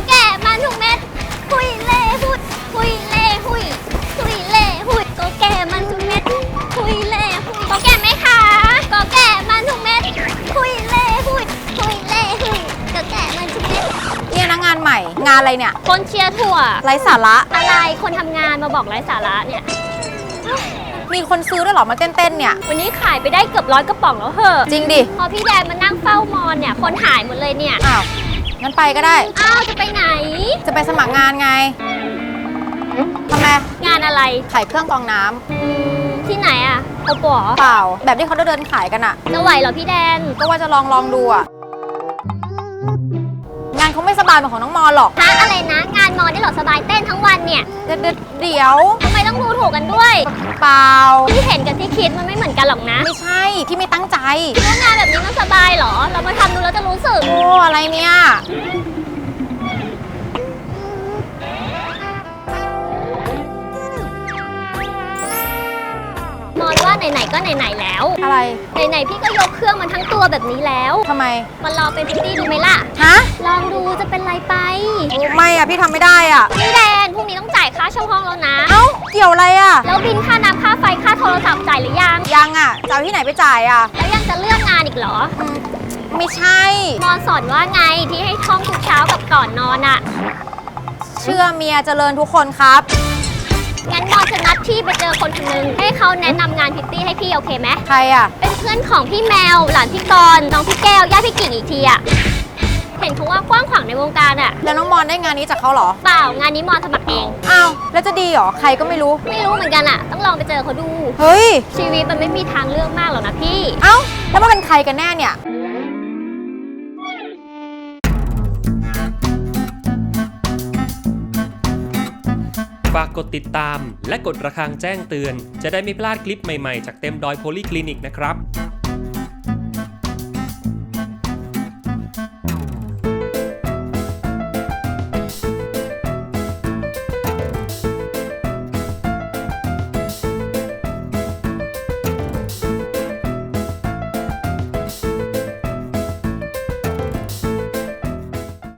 าแก่มันทุกเม็ดหุยเล่หุยหุยเล่หุยหุยเล่หุยก็แก่มันทุกเม็ดหุยเล่หุยก็แก่ไหมคะก็แก่มันทุกเม็ดหุยเล่หุยหุยเล่หุยก็แก่มันทุกเม็ดเนี่ยนะงานใหม่ งานอะไรเนี่ย คนเชียร์ถั่ว ไร้สาระ อะไรคนทำงานมาบอกไร้สาระเนี่ย มีคนซื้อด้วยเหรอมาเต้นๆเนี่ย วันนี้ขายไปได้เกือบร้อยกระป๋องแล้วเหอะจริงดิ พอพี่แดนมานั่งเฝ้ามอนเนี่ย คนหายหมดเลยเนี่ย อ้าว งั้นไปก็ได้ อ้าวจะไปไหน จะไปสมัครงานไงทำไมงานอะไรขายเครื่องกรองน้ำอืมที่ไหนอะโอปอเปล่า แบบที่เขาเดินขายกันอะจะไหวเหรอพี่แดน ก็ว่าจะลองลองดูอะงานเขาไม่สบายเหมือนของน้องมอหรอกฮะอะไรนะ งานมอนได้เหรอสบายเต้นทั้งวันเนี่ยเดี๋ยวเดี๋ยวเดี๋ยวทำไมต้องดูถูกกันด้วย เปล่าที่เห็นกับที่คิดมันไม่เหมือนกันหรอกนะไม่ใช่ที่ไม่ตั้งใจเรื่องงานแบบนี้มันสบายเหรอ ไหนๆก็ไหนๆแล้ว อะไรไหนๆพี่ก็ยกเครื่องมันทั้งตัวแบบนี้แล้วทำไม มารอเป็นพิตตี้ดูไหมล่ะ ฮะ ลองดูจะเป็นไรไปโอ้ไม่อะพี่ทำไม่ได้อะพี่แดนพรุ่งนี้ต้องจ่ายค่าเช่าห้องแล้วนะ เอ้า เกี่ยวอะไรอะแล้วบินค่าน้ำค่าไฟค่าโทรศัพท์จ่ายหรือยัง ยังอะจะเอาที่ไหนไปจ่ายอะแล้วยังจะเลื่อนงานอีกเหรออืมไม่ใช่ มอนสอนว่าไงที่ให้ท่องทุกเช้ากับก่อนนอนอะเชื่อเมียเจริญทุกคนครับ งั้นมอนจะนัดพี่ไปเจอคนคนหนึงให้เขาแนะนำงานพิตตี้ให้พี่โอเคไหมใครอะเป็นเพื่อนของพี่แมว หลานพี่กรณ์น้องพี่แก้วญาติพี่กิ่งอีกทีอะเห็นเขาว่ากว้างขวางในวงการอะแล้วน้องมอนได้งานนี้จากเขาเหรอ เปล่างานนี้มอนสมัครเอง อ้าว แล้วจะดีเหรอ ใครก็ไม่รู้ ไม่รู้เหมือนกันอะต้องลองไปเจอเขาดู เฮ้ย ชีวิตมันไม่มีทางเลือกมากหรอกนะพี่ เอ้า แล้วมันเป็นใครกันแน่เนี่ย ฝากกดติดตาม และกดระฆังแจ้งเตือน จะได้ไม่พลาดคลิปใหม่ๆ จากเต็มดอยโพลีคลินิกนะครับ